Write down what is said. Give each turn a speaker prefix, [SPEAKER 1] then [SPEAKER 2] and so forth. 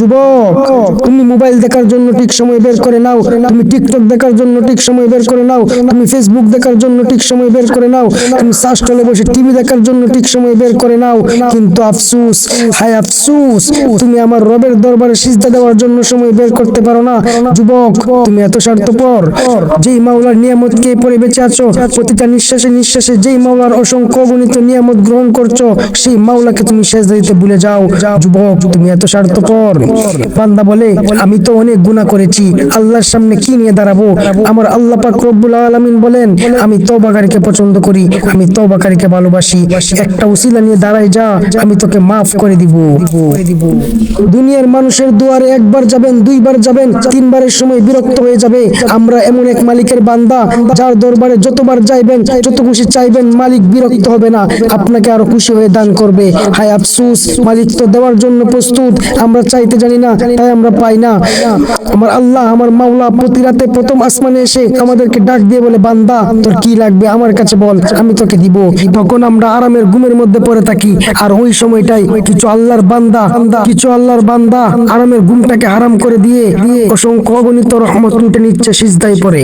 [SPEAKER 1] যুবক, তুমি মোবাইল দেখার জন্য ঠিক সময় বের করে নাও। তুমি টিকটক দেখার জন্য ঠিক সময় বের করে নাও। তুমি ফেসবুক দেখার জন্য ঠিক সময় বের করে নাও। তুমি সাস্টলে বসে টিভি দেখার জন্য ঠিক সময় বের করে নাও। কিন্তু আফসুস, হায় আফসুস, তুমি আমার রবের দরবারে সিজদা দেওয়ার জন্য সময় বের করতে পারো না। যুবক, তুমি এত স্বার্থপর। যেই মাওলার নিয়ামতকে পরে বেঁচে আছো? প্রতিটা নিঃশ্বাসে নিঃশ্বাসে যেই মাওলার অসংখ্য গণিত নিয়ামত গ্রহণ করছ, সেই মাওলাকে তুমি শেষ দিতে ভুলে যাও। যুবক, তুমি এত স্বার্থপর। বান্দা বলে, আমি তো অনেক গুনাহ করেছি। আল্লাহর সামনে কি নিয়ে দাঁড়াবো? আমার আল্লাহ পাক রব্বুল আলামিন বলেন, আমি তওবাকারীকে পছন্দ করি, আমি তওবাকারীকে ভালোবাসি। একটা উসিলা নিয়ে দাঁড়াই যা, আমি তোকে মাফ করে দিব। দুনিয়ার মানুষের দুয়ারে একবার যাবেন, দুইবার যাবেন, তিনবারের সময় বিরক্ত হয়ে যাবে। আমরা এমন এক মালিকের বান্দা, যার দরবারে যতবার যাইবেন যত খুশি চাইবেন, মালিক বিরক্ত হবে না। আপনাকে আরও খুশি হয়ে দান করবে। হায় আফসুস, মালিক তো দেওয়ার জন্য প্রস্তুত। আমরা চাইতে জানি না, তাই আমরা পাই না। আমার আল্লাহ, আমার মাওলা প্রতি রাতে প্রথম আসমানে এসে আমাদেরকে ডাক দিয়ে বলে, বান্দা, তোর কি লাগবে? আমার কাছে বল, আমি তোকে দিব। তখন আমরা আরামের ঘুমের মধ্যে পড়ে থাকি। আর ওই সময়টাই কিছু আল্লাহর বান্দা, কিছু আল্লাহর বান্দা আরামের ঘুমটাকে হারাম করে দিয়ে অসংখ্য অগণিত রহমত লুটে নিচ্ছে সিজদাই পরে